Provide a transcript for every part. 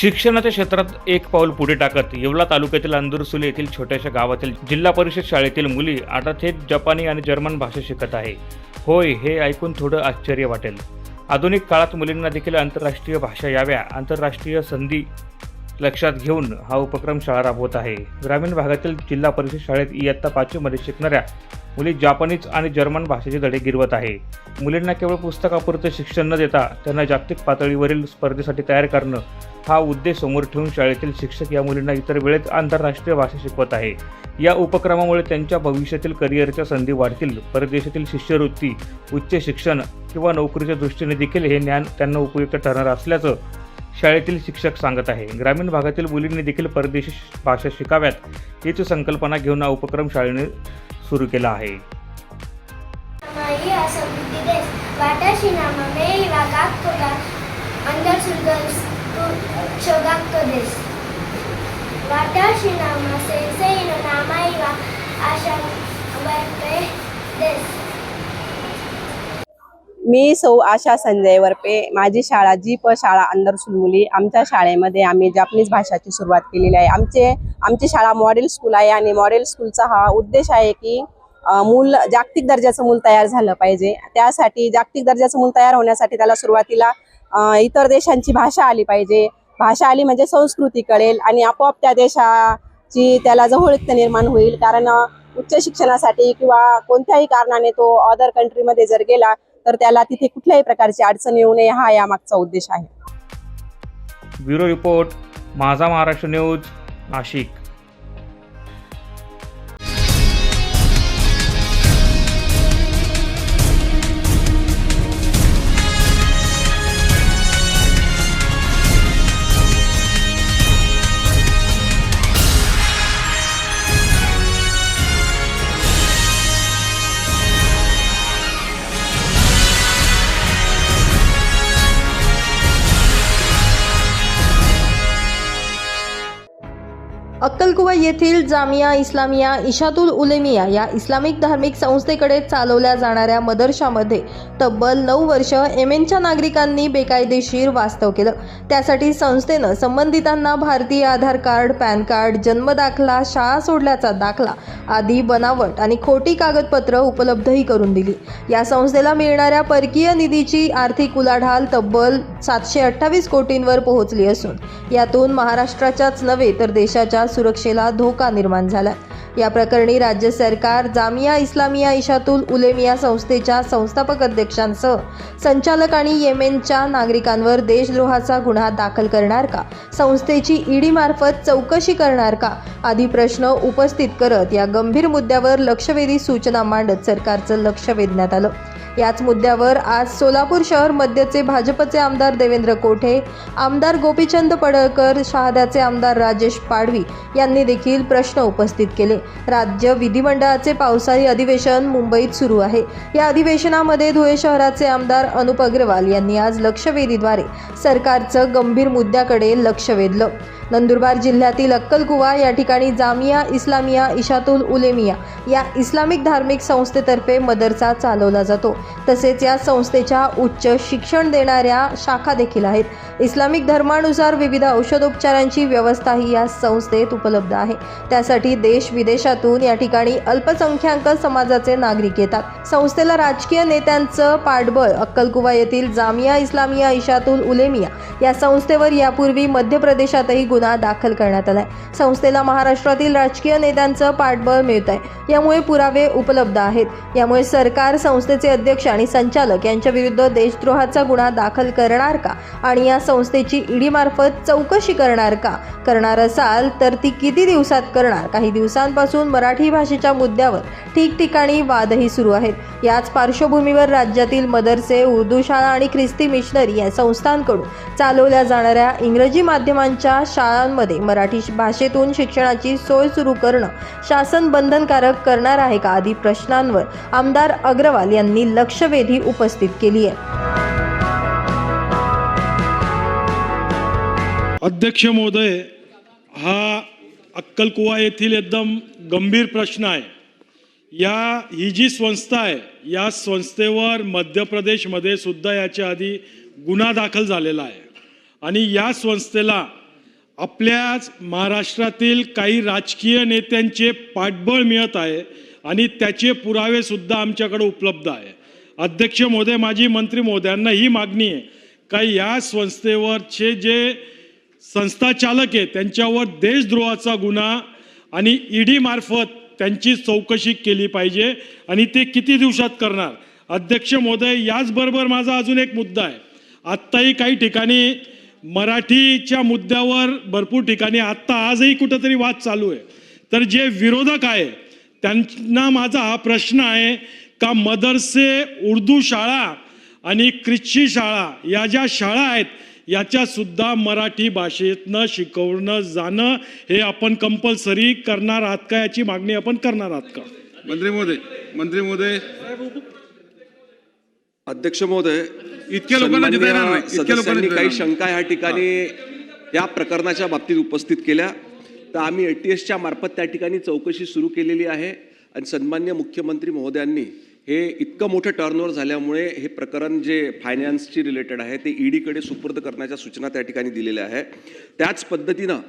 शिक्षणाच्या क्षेत्रात एक पाऊल पुढे टाकत येवला तालुक्यातील अंदुरसुले येथील छोट्याशा गावातील जिल्हा परिषद शाळेतील मुली आता थेट जपानी आणि जर्मन भाषा शिकत आहे. होय हे ऐकून थोडं आश्चर्य वाटेल. आधुनिक काळात मुलींना देखील आंतरराष्ट्रीय भाषा याव्या आंतरराष्ट्रीय संधी लक्षात घेऊन हा उपक्रम शाळा राबवत आहे. ग्रामीण भागातील जिल्हा परिषद शाळेत इयत्ता पाचवीमध्ये शिकणाऱ्या मुली जापानीज आणि जर्मन भाषेचे धडे गिरवत आहे. मुलींना केवळ पुस्तकापुरते शिक्षण न देता त्यांना जागतिक पातळीवरील स्पर्धेसाठी तयार करणं हा उद्देश समोर ठेवून शाळेतील शिक्षक या मुलींना इतर वेळेत आंतरराष्ट्रीय भाषा शिकवत आहे. या उपक्रमामुळे त्यांच्या भविष्यातील करिअरच्या संधी वाढतील. परदेशातील शिष्यवृत्ती उच्च शिक्षण किंवा नोकरीच्या दृष्टीने देखील हे ज्ञान त्यांना उपयुक्त ठरणार असल्याचं शाळेतील शिक्षक सांगत आहे ग्रामीण भागातील मुलींनी देखील परदेशी भाषा शिकाव्यात हीच संकल्पना घेऊन हा उपक्रम शाळेने सुरू केला आहे. い मी सौ आशा संजय वरपे. माझी शाळा जी प शाळा अंदर सुलमुली आमच्या शाळेमध्ये आम्ही जापनीज भाषाची सुरुवात केलेली आहे. आमचे आमची शाळा मॉडेल स्कूल आहे आणि मॉडेल स्कूलचा हा उद्देश आहे की मूल जागतिक दर्जाचं मूल तयार झालं पाहिजे. त्यासाठी जागतिक दर्जाचं मूल तयार होण्यासाठी त्याला सुरुवातीला इतर देशांची भाषा आली पाहिजे. भाषा आली म्हणजे संस्कृती कळेल आणि आपोआप त्या देशाची त्याला जवळीकता निर्माण होईल. कारण उच्च शिक्षणासाठी किंवा कोणत्याही कारणाने तो अदर कंट्रीमध्ये जर गेला तर त्याला तिथे कुठल्याही प्रकारची अडचण येऊ नये हा यामागचा उद्देश आहे. ब्युरो रिपोर्ट माझा महाराष्ट्र न्यूज नाशिक. अक्कलकुवा येथील जामिया इस्लामिया इशातुल उलेमिया या इस्लामिक धार्मिक संस्थेकडे चालवल्या जाणाऱ्या मदरशामध्ये तब्बल नऊ वर्ष एमेनच्या नागरिकांनी बेकायदेशीर वास्तव केलं. त्यासाठी संस्थेनं संबंधितांना भारतीय आधार कार्ड पॅन कार्ड जन्मदाखला शाळा सोडल्याचा दाखला आदी बनावट आणि खोटी कागदपत्र उपलब्धही करून दिली. या संस्थेला मिळणाऱ्या परकीय निधीची आर्थिक उलाढाल तब्बल सातशे अठ्ठावीस कोटींवर पोहोचली असून यातून महाराष्ट्राच्याच नव्हे तर देशाच्या सुरक्षेला धोका निर्माण झाला या प्रकरणी राज्य सरकार जामिया इस्लामिया इशातुल उलेमिया संस्थेच्या संस्थापक अध्यक्षांसह संचालक आणि येमेनच्या नागरिकांवर देशद्रोहाचा गुन्हा दाखल करणार का? संस्थेची ईडी मार्फत चौकशी करणार का? आदी प्रश्न उपस्थित करत या गंभीर मुद्द्यावर लक्षवेधी सूचना मांडत सरकारचं लक्ष वेधण्यात आलं. याच मुद्द्यावर आज सोलापूर शहर मध्यचे भाजपचे आमदार देवेंद्र कोठे आमदार गोपीचंद पडळकर शहाद्याचे आमदार राजेश पाडवी यांनी देखील प्रश्न उपस्थित केले. राज्य विधिमंडळाचे पावसाळी अधिवेशन मुंबईत सुरू आहे. या अधिवेशनामध्ये धुळे शहराचे आमदार अनुप अग्रवाल यांनी आज लक्षवेधीद्वारे सरकारचं गंभीर मुद्द्याकडे लक्ष वेधलं. नंदुरबार जिल्ह्यातील अक्कलकुवा या ठिकाणी जामिया इस्लामिया इशातुल उलेमिया या इस्लामिक धार्मिक संस्थेतर्फे मदरसा चालवला जातो. तसेच या संस्थेच्या उच्च शिक्षण देणाऱ्या शाखा देखील आहेत. इस्लामिक धर्मानुसार विविध औषधोपचारांची व्यवस्थाही या संस्थेत उपलब्ध आहे. त्यासाठी देश विदेशातून या ठिकाणी अल्पसंख्याक समाजाचे नागरिक येतात. संस्थेला राजकीय नेत्यांचं पाठबळ अक्कलकुवा येथील जामिया इस्लामिया इशातुल उलेमिया या संस्थेवर यापूर्वी मध्य प्रदेशातही गुन्हा दाखल करण्यात आलाय. संस्थेला महाराष्ट्रातील राजकीय नेत्यांचं पाठबळ मिळत आहे यामुळे पुरावे उपलब्ध आहेत. यामुळे सरकार संस्थेचे अध्यक्ष आणि संचालक यांच्या विरुद्ध देशद्रोहाचा गुन्हा दाखल करणार का? आणि या संस्थेची ईडी मार्फत चौकशी करणार का? करणार असाल तर ती किती दिवसात करणार? काही दिवसांपासून मराठी भाषेच्या मुद्द्यावर ठिकठिकाणी वादही सुरू आहेत. याच पार्श्वभूमीवर राज्यातील मदरसे उर्दू शाळा आणि ख्रिस्ती मिशनरी या संस्थांकडून चालवल्या जाणाऱ्या इंग्रजी माध्यमांच्या शाळांमध्ये मराठी भाषेतून शिक्षणाची सोय सुरू करणं शासन बंधनकारक करणार आहे का आदी प्रश्नांवर आमदार अग्रवाल यांनी लक्षवेधी उपस्थित केली आहे. अध्यक्ष महोदय हा अक्कलकुवा येथील एकदम गंभीर प्रश्न आहे. या ही जी संस्था आहे या संस्थेवर मध्य प्रदेशमध्ये सुद्धा याच्या आधी गुन्हा दाखल झालेला आहे. आणि या संस्थेला आपल्याच महाराष्ट्रातील काही राजकीय नेत्यांचे पाठबळ मिळत आहे आणि त्याचे पुरावेसुद्धा आमच्याकडे उपलब्ध आहे. अध्यक्ष महोदय माजी मंत्री महोदयांना ही मागणी आहे का या संस्थेवरचे जे संस्थाचालक आहे त्यांच्यावर देशद्रोहाचा गुन्हा आणि ईडी मार्फत त्यांची चौकशी केली पाहिजे आणि ते किती दिवसात करणार? अध्यक्ष महोदय याचबरोबर माझा अजून एक मुद्दा आहे. आत्ताही काही ठिकाणी मराठीच्या मुद्द्यावर भरपूर ठिकाणी आत्ता आजही कुठंतरी वाद चालू आहे. तर जे विरोधक आहे त्यांना माझा हा प्रश्न आहे का मदरसे उर्दू शाळा आणि ख्रिश्ची शाळा या ज्या शाळा आहेत याच्यासुद्धा मराठी भाषेतनं शिकवणं जाणं हे आपण कंपल्सरी करणार आहात का? याची मागणी आपण करणार आहात का? मंत्री महोदय मंत्री महोदय. अध्यक्ष महोदय इतक्या लोकांना येणार नाही. इतक्या लोकांना सदस्यांनी जिता काही येणार. शंका ह्या ठिकाणी या प्रकरणाच्या बाबतीत उपस्थित केल्या. तर आम्ही ए टी एसच्या मार्फत त्या ठिकाणी चौकशी सुरू केलेली आहे. आणि सन्मान्य मुख्यमंत्री महोदयांनी हे इतकं मोठं टर्नओव्हर झाल्यामुळे हे प्रकरण जे फायनान्सची रिलेटेड आहे ते ईडीकडे सुपूर्द करण्याच्या सूचना त्या ठिकाणी दिलेल्या आहे. त्याच पद्धतीनं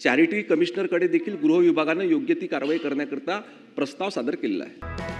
चॅरिटी कमिशनरकडे देखील गृह विभागानं योग्य ती कारवाई करण्याकरता प्रस्ताव सादर केलेला आहे.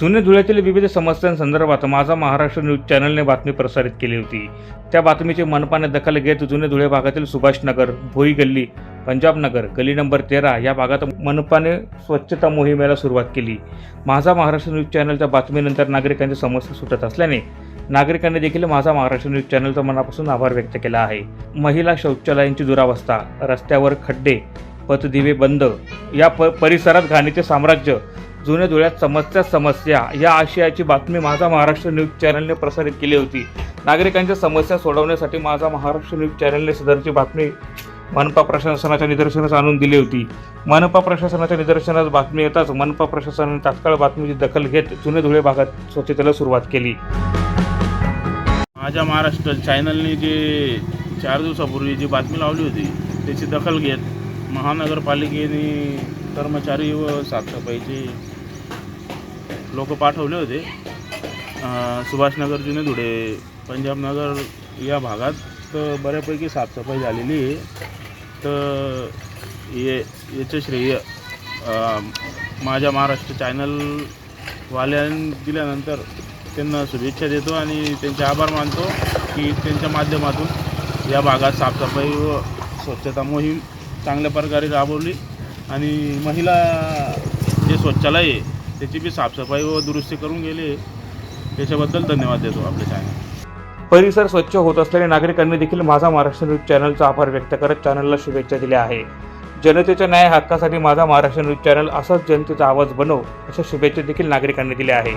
जुने धुळ्यातील विविध समस्यांसंदर्भात माझा महाराष्ट्र न्यूज चॅनलने बातमी प्रसारित केली होती. त्या बातमीची मनपाने दखल घेत जुने धुळे भागातील सुभाषनगर भोई गल्ली पंजाब नगर गली नंबर तेरा या भागात मनपाने स्वच्छता मोहिमेला सुरुवात केली. माझा महाराष्ट्र न्यूज चॅनलच्या बातमीनंतर नागरिकांची समस्या सुटत असल्याने नागरिकांनी देखील माझा महाराष्ट्र न्यूज चॅनलचा मनापासून आभार व्यक्त केला आहे. महिला शौचालयांची दुरावस्था रस्त्यावर खड्डे पथदिवे बंद या प परिसरात घाणीचे साम्राज्य जुन्या धुळ्यात समस्या समस्या या आशयाची बातमी माझा महाराष्ट्र न्यूज चॅनलने प्रसारित केली होती. नागरिकांच्या समस्या सोडवण्यासाठी माझा महाराष्ट्र न्यूज चॅनलने सदरची बातमी मनपा प्रशासनाच्या निदर्शनास आणून दिली होती. मनपा प्रशासनाच्या निदर्शनास बातमी येताच मनपा प्रशासनाने तात्काळ बातमीची दखल घेत जुने धुळे भागात स्वच्छतेला सुरुवात केली. माझ्या महाराष्ट्र चॅनलने जे चार दिवसापूर्वी जी बातमी लावली होती त्याची दखल घेत महानगरपालिकेने कर्मचारी व साफसफाईचे लोक पाठवले होते. सुभाषनगर जुने धुळे. पंजाबनगर या भागात तर बऱ्यापैकी साफसफाई झालेली आहे. तर ये याचं श्रेय माझ्या महाराष्ट्र चॅनलवाल्यां दिल्यानंतर त्यांना शुभेच्छा देतो आणि त्यांचे आभार मानतो की त्यांच्या माध्यमातून या भागात साफसफाई व स्वच्छता मोहीम चांगल्या प्रकारे राबवली. आणि महिला जे स्वच्छालय आहे त्याची बी साफसफाई व दुरुस्ती करून गेले. त्याच्याबद्दल धन्यवाद देतो आपल्या चॅनल परिसर स्वच्छ होत असल्याने नागरिकांनी देखील माझा महाराष्ट्र न्यूज चॅनलचा आभार व्यक्त करत चॅनलला शुभेच्छा दिल्या आहे जनतेच्या न्याय हक्कासाठी माझा महाराष्ट्र न्यूज चॅनल असाच जनतेचा आवाज बनव अशा शुभेच्छा देखील नागरिकांनी दिल्या आहे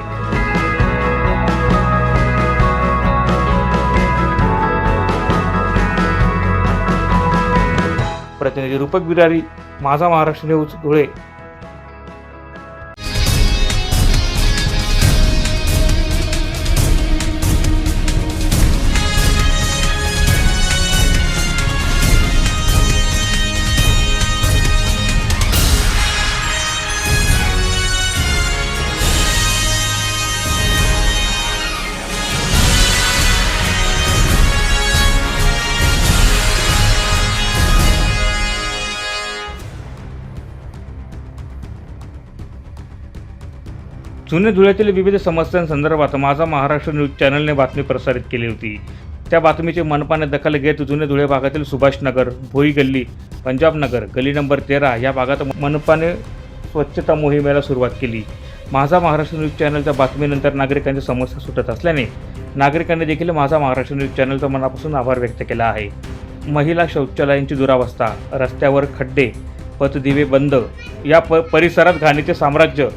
प्रतिनिधी रूपक बिरारी माझा महाराष्ट्र न्यूज धुळे. जुने धुळ्यातील विविध समस्यांसंदर्भात माझा महाराष्ट्र न्यूज चॅनलने बातमी प्रसारित केली होती. त्या बातमीची मनपाने दखल घेत जुने धुळे भागातील सुभाषनगर भोई गल्ली पंजाब नगर नंबर तेरा या भागात मनपाने स्वच्छता मोहिमेला सुरुवात केली. माझा महाराष्ट्र न्यूज चॅनलच्या बातमीनंतर नागरिकांची समस्या सुटत असल्याने नागरिकांनी देखील माझा महाराष्ट्र न्यूज चॅनलचा मनापासून आभार व्यक्त केला आहे. महिला शौचालयांची दुरावस्था रस्त्यावर खड्डे पथदिवे बंद या प परिसरात घाणीचे साम्राज्य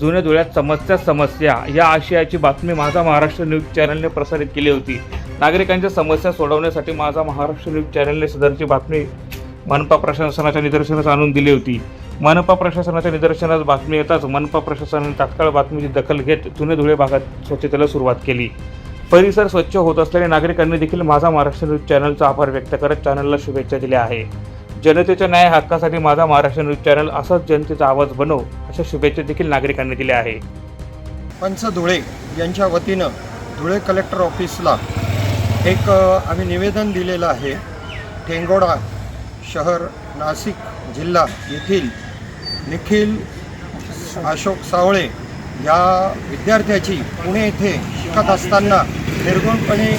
जुन्या धुळ्यात समस्या समस्या या आशयाची बातमी माझा महाराष्ट्र न्यूज चॅनलने प्रसारित केली होती. नागरिकांच्या समस्या सोडवण्यासाठी माझा महाराष्ट्र न्यूज चॅनलने सदरची बातमी मनपा प्रशासनाच्या निदर्शनास आणून दिली होती. मनपा प्रशासनाच्या निदर्शनास बातमी येताच मनपा प्रशासनाने तात्काळ बातमीची दखल घेत जुने धुळे भागात स्वच्छतेला सुरुवात केली. परिसर स्वच्छ होत असल्याने नागरिकांनी देखील माझा महाराष्ट्र न्यूज चॅनलचा आभार व्यक्त करत चॅनलला शुभेच्छा दिल्या आहे जनतेच्या न्याय हक्कासाठी माझा महाराष्ट्र न्यूज चॅनल असाच जनतेचा आवाज बनव अशा शुभेच्छा देखील नागरिकांनी दिल्या आहे पंच धुळे यांच्या वतीनं धुळे कलेक्टर ऑफिसला एक आम्ही निवेदन दिलेलं आहे. ठेंगोडा शहर नाशिक जिल्हा येथील निखिल अशोक सावळे या विद्यार्थ्याची पुणे येथे शिकत असताना निर्गुणपणे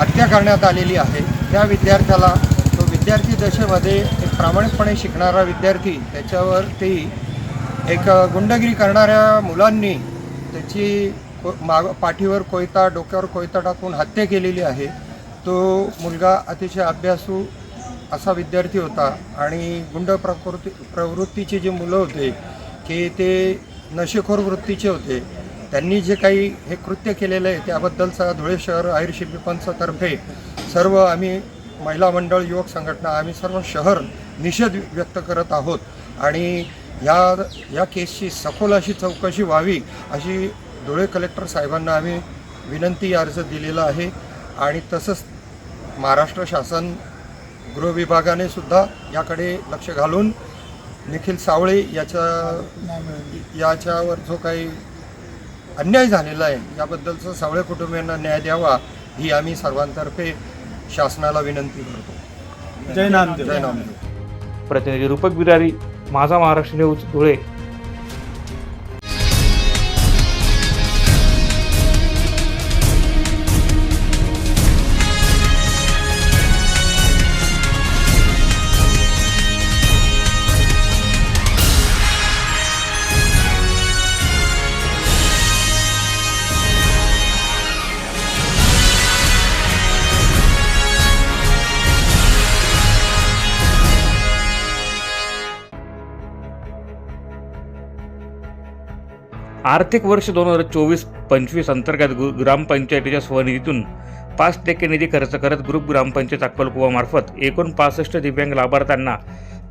हत्या करण्यात आलेली आहे. त्या विद्यार्थ्याला विद्यार्थी दशेमध्ये एक प्रामाणिकपणे शिकणारा विद्यार्थी त्याच्यावरती एक गुंडगिरी करणाऱ्या मुलांनी त्याची को- माग पाठीवर कोयता डोक्यावर कोयता टाकून हत्या केलेली आहे. तो मुलगा अतिशय अभ्यासू असा विद्यार्थी होता आणि गुंड प्रकृती प्रवृत्तीचे जे मुलं होते की ते नशेखोर वृत्तीचे होते. त्यांनी जे काही हे कृत्य केलेलं आहे त्याबद्दलचा धुळे शहर आयुर शिल्पीपंचतर्फे सर्व आम्ही महिला मंडळ युवक संघटना आम्ही सर्व शहर निषेध व्यक्त करत आहोत. आणि या या केसची सखोल अशी चौकशी व्हावी अशी धुळे कलेक्टर साहेबांना आम्ही विनंती अर्ज दिलेला आहे. आणि तसंच महाराष्ट्र शासन गृह विभागाने सुद्धा याकडे लक्ष घालून निखिल सावळे याच्या याच्यावर जो काही अन्याय झालेला आहे याबद्दलचं सावळे कुटुंबियांना न्याय द्यावा ही आम्ही सर्वांतर्फे शासनाला विनंती करतो. जय नामदेव. जय नामदेव. प्रतिनिधी रूपक बिरारी माझा महाराष्ट्र न्यूज धुळे. आर्थिक वर्ष दोन हजार चोवीस पंचवीस अंतर्गत गु- ग्रामपंचायतीच्या स्वनिधीतून पाच टक्के निधी खर्च करत ग्रुप ग्रामपंचायत अक्कलकुवामार्फत एकूण पासष्ट दिव्यांग लाभार्थ्यांना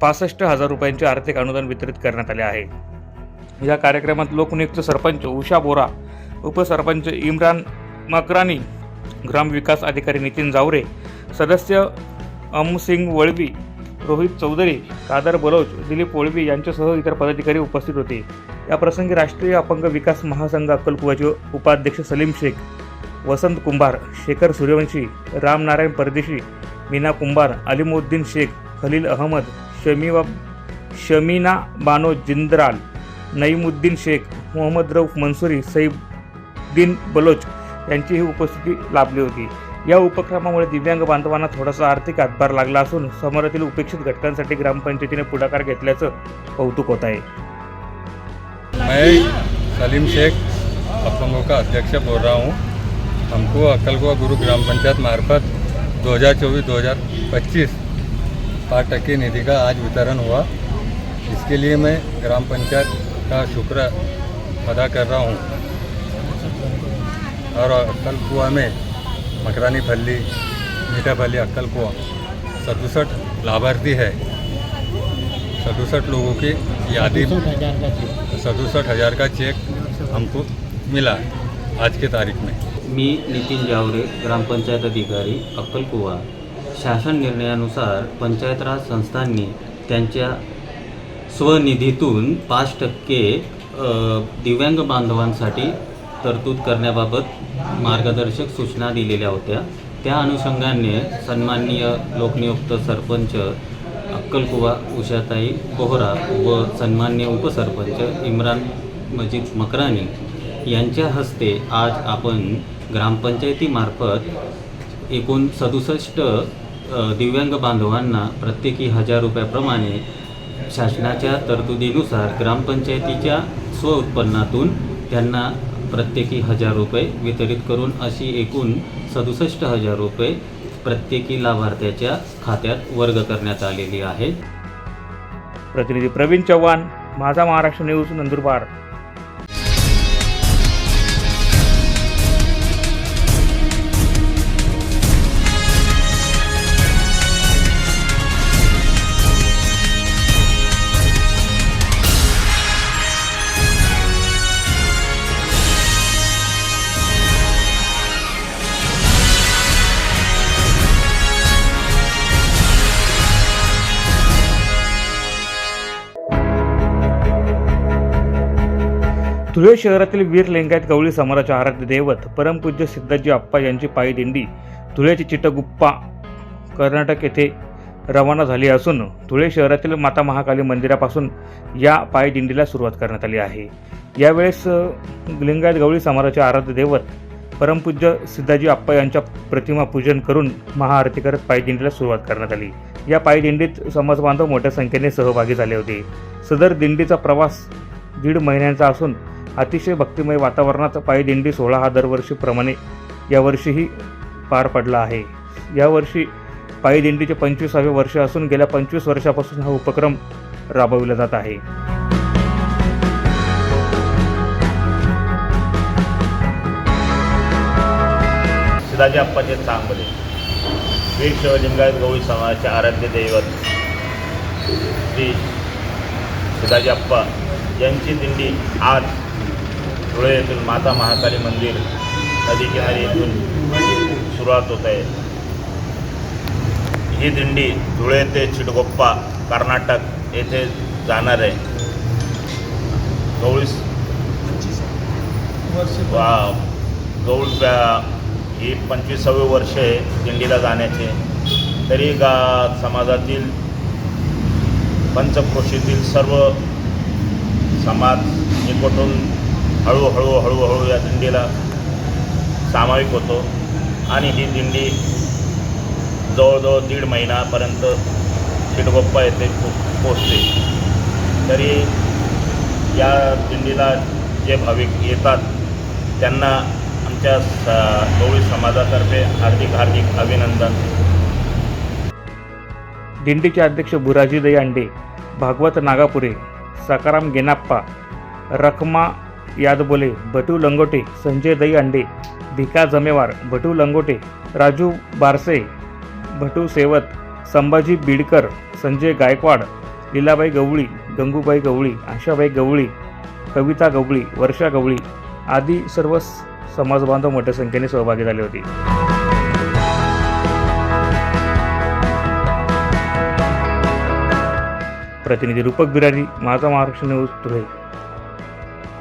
पासष्ट हजार रुपयांचे आर्थिक अनुदान वितरित करण्यात आले आहे. या कार्यक्रमात लोकनियुक्त सरपंच उषा बोरा उपसरपंच इम्रान मकरानी ग्रामविकास अधिकारी नितीन जावरे सदस्य अमसिंग वळवी रोहित चौधरी कादर बलोच दिलीप ओळवी यांच्यासह इतर पदाधिकारी उपस्थित होते. या प्रसंगी राष्ट्रीय अपंग विकास महासंघ अक्कलकुवाचे उपाध्यक्ष सलीम शेख वसंत कुंभार शेखर सूर्यवंशी रामनारायण परदेशी मीना कुंभार अलिमुद्दीन शेख खलील अहमद शमीवा शमीना बानो जिंद्राल नईमुद्दीन शेख मोहम्मद रऊफ मनसुरी सईबद्दीन बलोच यांचीही उपस्थिती लाभली होती. या उपक्रमामुळे दिव्यांग बांधवांना थोडासा आर्थिक हातभार लागला असून समाजातील उपेक्षित घटकांसाठी ग्रामपंचायतीने पुढाकार घेतल्याचं कौतुक होत आहे. मैं सलीम शेख अपंगों का अध्यक्ष बोल रहा हूँ। हमको अक्कलकुआ गुरु ग्राम पंचायत मार्फत 2024-2025 पाँच टक्के निधि का आज वितरण हुआ। इसके लिए मैं ग्राम पंचायत का शुक्र अदा कर रहा हूँ। और अक्कलकुआ में मकरानी फल्ली मीठा फल्ली अक्कलकुआ सदुसठ लाभार्थी है। सदुसठ लोगों की यादी। सदुसठ हज़ार का चेक हमको मिला आज के तारीख में। मी नितीन जावरे ग्रामपंचायत अधिकारी अक्कलकुवा शासन निर्णयानुसार पंचायत राज संस्थांनी त्यांच्या स्वनिधीतून पाच टक्के दिव्यांग बांधवांसाठी तरतूद करण्याबाबत मार्गदर्शक सूचना दिलेल्या होत्या. त्या अनुषंगाने सन्माननीय लोकनियुक्त सरपंच अक्कलकुवा उषाताई कोहरा व सन्मान्य उपसरपंच इम्रान मजीद मकरानी यांच्या हस्ते आज आपण ग्रामपंचायतीमार्फत एकूण सदुसष्ट दिव्यांग बांधवांना प्रत्येकी हजार रुपयाप्रमाणे शासनाच्या तरतुदीनुसार ग्रामपंचायतीच्या स्वउत्पन्नातून त्यांना प्रत्येकी हजार रुपये वितरित करून अशी एकूण सदुसष्ट हजार रुपये प्रत्येकी लाभार्थ्याच्या खात्यात वर्ग करण्यात आलेली आहे. प्रतिनिधी प्रवीण चव्हाण माझा महाराष्ट्र न्यूज नंदुरबार. धुळे शहरातील वीर लिंगायत गवळी समाजाचे आराध्य दैवत परमपूज्य सिद्धाजी आप्पा यांची पायी दिंडी. धुळ्याची चिटगुप्पा कर्नाटक येथे रवाना झाली असून धुळे शहरातील माता महाकाली मंदिरापासून या पायी दिंडीला सुरुवात करण्यात आली आहे. यावेळेस लिंगायत गवळी समाजाचे आराध्य दैवत परमपूज्य सिद्धाजी आप्पा यांच्या प्रतिमा पूजन करून महाआरती करत पायदिंडीला सुरुवात करण्यात आली. या पायदिंडीत समाजबांधव मोठ्या संख्येने सहभागी झाले होते. सदर दिंडीचा प्रवास दीड महिन्यांचा असून अतिशय भक्तिमय वातावरणात पायदिंडी सोहळा हा दरवर्षीप्रमाणे यावर्षीही पार पडला आहे. यावर्षी पायदिंडीचे पंचवीसावे वर्ष असून गेल्या पंचवीस वर्षापासून हा उपक्रम राबविला जात आहे. शिदाजी अप्पाचे चांगले. वीर शिवलिंगायत गवळी समाजाचे आराध्य दैवत श्री शिदाजी अप्पा यांची दिंडी आज धुळे येथून माता महाकाली मंदिर नदीकिनारी येथून सुरुवात होत आहे. ही दिंडी धुळे ते चिडगोप्पा कर्नाटक येथे जाणार आहे. गवळीस वा गौळ ही पंचवीसावे वर्ष आहे दिंडीला जाण्याचे. तरी गा समाजातील पंचक्रोशीतील सर्व समाज निकटून हळूहळू हळूहळू या दिंडीला सामाविक होतो. आणि ही दिंडी जवळजवळ दीड महिनापर्यंत चिडगोप्पा येथे पो पोचते तरी या दिंडीला जे भाविक येतात त्यांना आमच्या स गवळी समाजातर्फे हार्दिक हार्दिक अभिनंदन. दिंडीचे अध्यक्ष बुराजी दयांडे भागवत नागापुरे सकाराम गेनाप्पा रखमा यादबोले भटू लंगोटे संजय दई अंडे भिका जमेवार भटू लंगोटे राजू बारसे भटू सेवत संभाजी बिडकर संजय गायकवाड लीलाबाई गवळी गंगूबाई गवळी आशाबाई गवळी कविता गवळी वर्षा गवळी आदी सर्व समाजबांधव मोठ्या संख्येने सहभागी झाले होते. प्रतिनिधी रूपक बिरारी माझा महाराष्ट्र न्यूज धुळे.